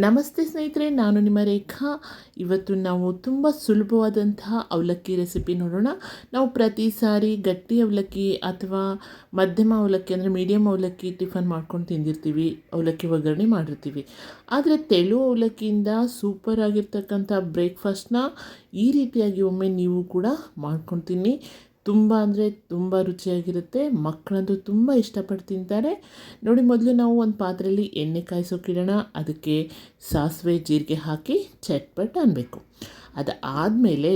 ನಮಸ್ತೆ ಸ್ನೇಹಿತರೆ, ನಾನು ನಿಮ್ಮ ರೇಖಾ. ಇವತ್ತು ನಾವು ತುಂಬ ಸುಲಭವಾದಂತಹ ಅವಲಕ್ಕಿ ರೆಸಿಪಿ ನೋಡೋಣ. ನಾವು ಪ್ರತಿ ಸಾರಿ ಗಟ್ಟಿ ಅವಲಕ್ಕಿ ಅಥವಾ ಮಧ್ಯಮ ಅವಲಕ್ಕಿ ಅಂದರೆ ಮೀಡಿಯಮ್ ಅವಲಕ್ಕಿ ಟಿಫನ್ ಮಾಡ್ಕೊಂಡು ತಿಂದಿರ್ತೀವಿ, ಅವಲಕ್ಕಿ ಒಗ್ಗರಣೆ ಮಾಡಿರ್ತೀವಿ. ಆದರೆ ತೆಳು ಅವಲಕ್ಕಿಯಿಂದ ಸೂಪರ್ ಆಗಿರ್ತಕ್ಕಂಥ ಬ್ರೇಕ್ಫಾಸ್ಟ್ನ ಈ ರೀತಿಯಾಗಿ ಒಮ್ಮೆ ನೀವು ಕೂಡ ಮಾಡ್ಕೊಂಡು ತುಂಬ ಅಂದರೆ ತುಂಬ ರುಚಿಯಾಗಿರುತ್ತೆ. ಮಕ್ಕಳಂತೂ ತುಂಬ ಇಷ್ಟಪಟ್ಟು ತಿಂತಾರೆ. ನೋಡಿ, ಮೊದಲು ನಾವು ಒಂದು ಪಾತ್ರೆಯಲ್ಲಿ ಎಣ್ಣೆ ಕಾಯಿಸೋಕಿಡೋಣ. ಅದಕ್ಕೆ ಸಾಸಿವೆ, ಜೀರಿಗೆ ಹಾಕಿ ಚಟ್ಪಟ್ ಅನ್ನಬೇಕು ಅದು ಆದಮೇಲೆ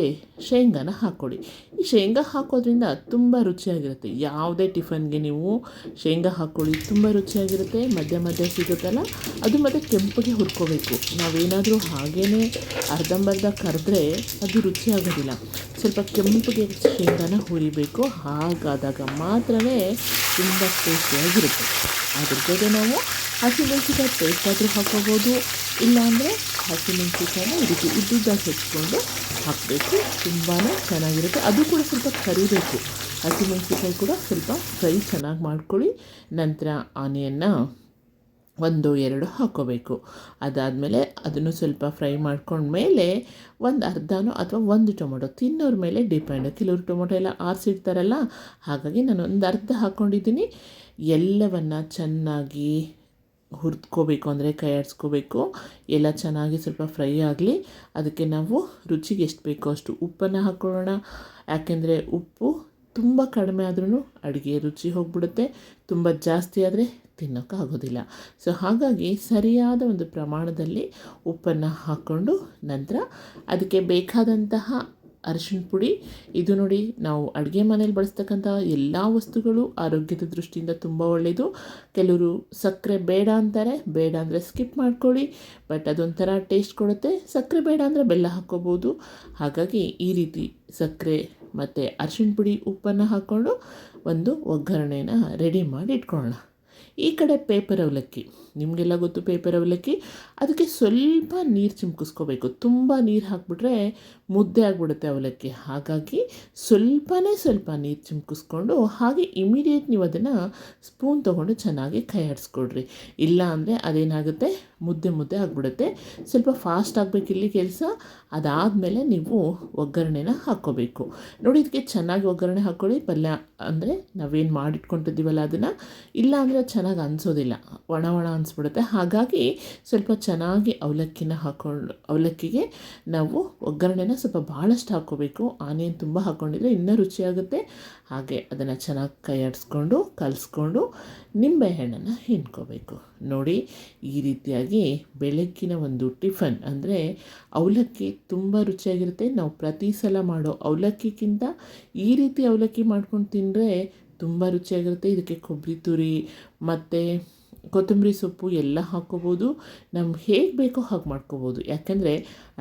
ಶೇಂಗಾನ ಹಾಕ್ಕೊಡಿ ಈ ಶೇಂಗಾ ಹಾಕೋದ್ರಿಂದ ತುಂಬ ರುಚಿಯಾಗಿರುತ್ತೆ. ಯಾವುದೇ ಟಿಫನ್ಗೆ ನೀವು ಶೇಂಗಾ ಹಾಕ್ಕೊಳ್ಳಿ, ತುಂಬ ರುಚಿಯಾಗಿರುತ್ತೆ. ಮಧ್ಯ ಮಧ್ಯ ಸಿಗುತ್ತಲ್ಲ, ಅದು ಮತ್ತು ಕೆಂಪಗೆ ಹುರ್ಕೋಬೇಕು. ನಾವೇನಾದರೂ ಹಾಗೇ ಅರ್ಧಂಬರ್ಧ ಕರೆದ್ರೆ ಅದು ರುಚಿ ಆಗೋದಿಲ್ಲ ಸ್ವಲ್ಪ ಕೆಂಪಗೆ ಶೇಂಗಾನ ಹುರಿಬೇಕು. ಹಾಗಾದಾಗ ಮಾತ್ರವೇ ತುಂಬ ಟೇಸ್ಟಿಯಾಗಿರುತ್ತೆ. ಅದ್ರ ಜೊತೆ ನಾವು ಹಸಿಮೆಣಸಿಕಾಯಿ ಪೇಸ್ಟ್ ಆದರೂ ಹಾಕೋಬೋದು ಇಲ್ಲಾಂದರೆ ಹಸಿಮೆಣಸಿಕಾಯಿನ ಈ ರೀತಿ ಹೆಚ್ಚಿಕೊಂಡು ಹಾಕಬೇಕು. ತುಂಬಾ ಚೆನ್ನಾಗಿರುತ್ತೆ. ಅದು ಕೂಡ ಸ್ವಲ್ಪ ಕರಿಬೇಕು. ಹಸಿಮೆಣಸಿಕಾಯಿ ಕೂಡ ಸ್ವಲ್ಪ ಫ್ರೈ ಚೆನ್ನಾಗಿ ಮಾಡ್ಕೊಳ್ಳಿ. ನಂತರ ಆನಿಯನ್ನ ಒಂದು, ಎರಡು ಹಾಕ್ಕೋಬೇಕು ಅದಾದಮೇಲೆ ಅದನ್ನು ಸ್ವಲ್ಪ ಫ್ರೈ ಮಾಡ್ಕೊಂಡ್ಮೇಲೆ ಒಂದು ಅರ್ಧನೋ ಅಥವಾ ಒಂದು ಟೊಮೊಟೊ ತಿನ್ನೋರ ಮೇಲೆ ಡಿಪೆಂಡ್. ಕೆಲವರು ಟೊಮೊಟೊ ಎಲ್ಲ ಆರಿಸಿಡ್ತಾರಲ್ಲ, ಹಾಗಾಗಿ ನಾನು ಒಂದು ಅರ್ಧ ಹಾಕ್ಕೊಂಡಿದ್ದೀನಿ ಎಲ್ಲವನ್ನು ಚೆನ್ನಾಗಿ ಹುರಿದ್ಕೋಬೇಕು, ಅಂದರೆ ಕೈ ಆಡಿಸ್ಕೋಬೇಕು. ಎಲ್ಲ ಚೆನ್ನಾಗಿ ಸ್ವಲ್ಪ ಫ್ರೈ ಆಗಲಿ. ಅದಕ್ಕೆ ನಾವು ರುಚಿಗೆ ಎಷ್ಟು ಬೇಕೋ ಅಷ್ಟು ಉಪ್ಪನ್ನು ಹಾಕ್ಕೊಳ್ಳೋಣ ಯಾಕೆಂದರೆ ಉಪ್ಪು ತುಂಬ ಕಡಿಮೆ ಆದ್ರೂ ಅಡುಗೆ ರುಚಿ ಹೋಗ್ಬಿಡುತ್ತೆ. ತುಂಬ ಜಾಸ್ತಿ ಆದರೆ ತಿನ್ನೋಕ್ಕಾಗೋದಿಲ್ಲ. ಸೊ ಹಾಗಾಗಿ ಸರಿಯಾದ ಒಂದು ಪ್ರಮಾಣದಲ್ಲಿ ಉಪ್ಪನ್ನು ಹಾಕ್ಕೊಂಡು ನಂತರ ಅದಕ್ಕೆ ಬೇಕಾದಂತಹ ಅರಿಶಿಣ ಪುಡಿ. ಇದು ನೋಡಿ, ನಾವು ಅಡುಗೆ ಮನೇಲಿ ಬಳಸ್ತಕ್ಕಂಥ ಎಲ್ಲ ವಸ್ತುಗಳು ಆರೋಗ್ಯದ ದೃಷ್ಟಿಯಿಂದ ತುಂಬ ಒಳ್ಳೆಯದು. ಕೆಲವರು ಸಕ್ಕರೆ ಬೇಡ ಅಂತಾರೆ, ಬೇಡ ಅಂದರೆ ಸ್ಕಿಪ್ ಮಾಡ್ಕೊಳ್ಳಿ. ಬಟ್ ಅದೊಂಥರ ಟೇಸ್ಟ್ ಕೊಡುತ್ತೆ. ಸಕ್ಕರೆ ಬೇಡ ಅಂದರೆ ಬೆಲ್ಲ ಹಾಕ್ಕೋಬೋದು. ಹಾಗಾಗಿ ಈ ರೀತಿ ಸಕ್ಕರೆ ಮತ್ತು ಅರ್ಶಿನ ಪುಡಿ ಉಪ್ಪನ್ನು ಹಾಕ್ಕೊಂಡು ಒಂದು ಒಗ್ಗರಣೆನ ರೆಡಿ ಮಾಡಿ ಇಟ್ಕೊಳ್ಳೋಣ. ಈ ಕಡೆ ಪೇಪರ್ ಅವಲಕ್ಕಿ. ನಿಮಗೆಲ್ಲ ಗೊತ್ತು ಪೇಪರ್ ಅವಲಕ್ಕಿ? ಅದಕ್ಕೆ ಸ್ವಲ್ಪ ನೀರು ಚಿಮ್ಕಿಸ್ಕೋಬೇಕು. ತುಂಬ ನೀರು ಹಾಕ್ಬಿಟ್ರೆ ಮುದ್ದೆ ಆಗಿಬಿಡುತ್ತೆ ಅವಲಕ್ಕಿ. ಹಾಗಾಗಿ ಸ್ವಲ್ಪನೇ ಸ್ವಲ್ಪ ನೀರು ಚಿಮ್ಕಿಸ್ಕೊಂಡು ಹಾಗೆ ಇಮಿಡಿಯೇಟ್ ನೀವು ಅದನ್ನು ಸ್ಪೂನ್ ತೊಗೊಂಡು ಚೆನ್ನಾಗಿ ಕೈ ಇಲ್ಲ ಅಂದರೆ ಅದೇನಾಗುತ್ತೆ? ಮುದ್ದೆ ಮುದ್ದೆ ಆಗಿಬಿಡುತ್ತೆ. ಸ್ವಲ್ಪ ಫಾಸ್ಟ್ ಆಗಬೇಕು ಇಲ್ಲಿ ಕೆಲಸ. ಅದಾದಮೇಲೆ ನೀವು ಒಗ್ಗರಣೆನ ಹಾಕ್ಕೋಬೇಕು. ನೋಡಿ, ಇದಕ್ಕೆ ಚೆನ್ನಾಗಿ ಒಗ್ಗರಣೆ ಹಾಕ್ಕೊಳ್ಳಿ. ಪಲ್ಯ ಅಂದರೆ ನಾವೇನು ಮಾಡಿಟ್ಕೊಂಡಿದ್ದೀವಲ್ಲ ಅದನ್ನು. ಇಲ್ಲ ಅಂದರೆ ಚೆನ್ನಾಗಿ ಅನಿಸೋದಿಲ್ಲ. ಒಣ ಒಣ ಅನಿಸ್ಬಿಡುತ್ತೆ. ಹಾಗಾಗಿ ಸ್ವಲ್ಪ ಚೆನ್ನಾಗಿ ಅವಲಕ್ಕಿನ ಹಾಕೊಂಡು, ಅವಲಕ್ಕಿಗೆ ನಾವು ಒಗ್ಗರಣೆನ ಸ್ವಲ್ಪ ಭಾಳಷ್ಟು ಹಾಕ್ಕೋಬೇಕು. ಆನಿಯನ್ ತುಂಬ ಹಾಕ್ಕೊಂಡಿದ್ರೆ ಇನ್ನೂ ರುಚಿಯಾಗುತ್ತೆ ಹಾಗೆ ಅದನ್ನು ಚೆನ್ನಾಗಿ ಕೈ ಆಡಿಸ್ಕೊಂಡು ಕಲಿಸ್ಕೊಂಡು ನಿಂಬೆಹಣ್ಣನ್ನು ಹಿಂಡ್ಕೋಬೇಕು. ನೋಡಿ, ಈ ರೀತಿಯಾಗಿ ಬೆಳಗ್ಗಿನ ಒಂದು ಟಿಫನ್ ಅಂದರೆ ಅವಲಕ್ಕಿ ತುಂಬ ರುಚಿಯಾಗಿರುತ್ತೆ. ನಾವು ಪ್ರತಿ ಸಲ ಮಾಡೋ ಅವಲಕ್ಕಿಗಿಂತ ಈ ರೀತಿ ಅವಲಕ್ಕಿ ಮಾಡ್ಕೊಂಡು ತಿಂದರೆ ತುಂಬ ರುಚಿಯಾಗಿರುತ್ತೆ. ಇದಕ್ಕೆ ಕೊಬ್ಬರಿ ತುರಿ, ಮತ್ತು ಕೊತ್ತಂಬರಿ ಸೊಪ್ಪು ಎಲ್ಲ ಹಾಕ್ಕೋಬೋದು ನಮ್ಗೆ ಹೇಗೆ ಬೇಕೋ ಹಾಗೆ ಮಾಡ್ಕೋಬೋದು. ಯಾಕೆಂದರೆ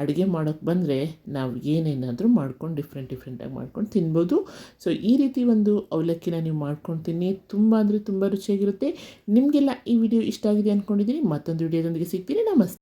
ಅಡುಗೆ ಮಾಡೋಕ್ಕೆ ಬಂದರೆ ನಾವು ಏನೇನಾದರೂ ಮಾಡ್ಕೊಂಡು ಡಿಫ್ರೆಂಟ್ ಡಿಫ್ರೆಂಟಾಗಿ ಮಾಡ್ಕೊಂಡು ತಿನ್ಬೋದು. ಸೊ ಈ ರೀತಿ ಒಂದು ಅವಲಕ್ಕಿನ ನೀವು ಮಾಡ್ಕೊಂಡು ತಿನ್ನಿ. ತುಂಬ ಅಂದರೆ ತುಂಬ ರುಚಿಯಾಗಿರುತ್ತೆ. ನಿಮಗೆಲ್ಲ ಈ ವಿಡಿಯೋ ಇಷ್ಟ ಆಗಿದೆ ಅಂದ್ಕೊಂಡಿದ್ದೀನಿ ಮತ್ತೊಂದು ವಿಡಿಯೋದೊಂದಿಗೆ ಸಿಗ್ತೀನಿ. ನಮಸ್ತೆ.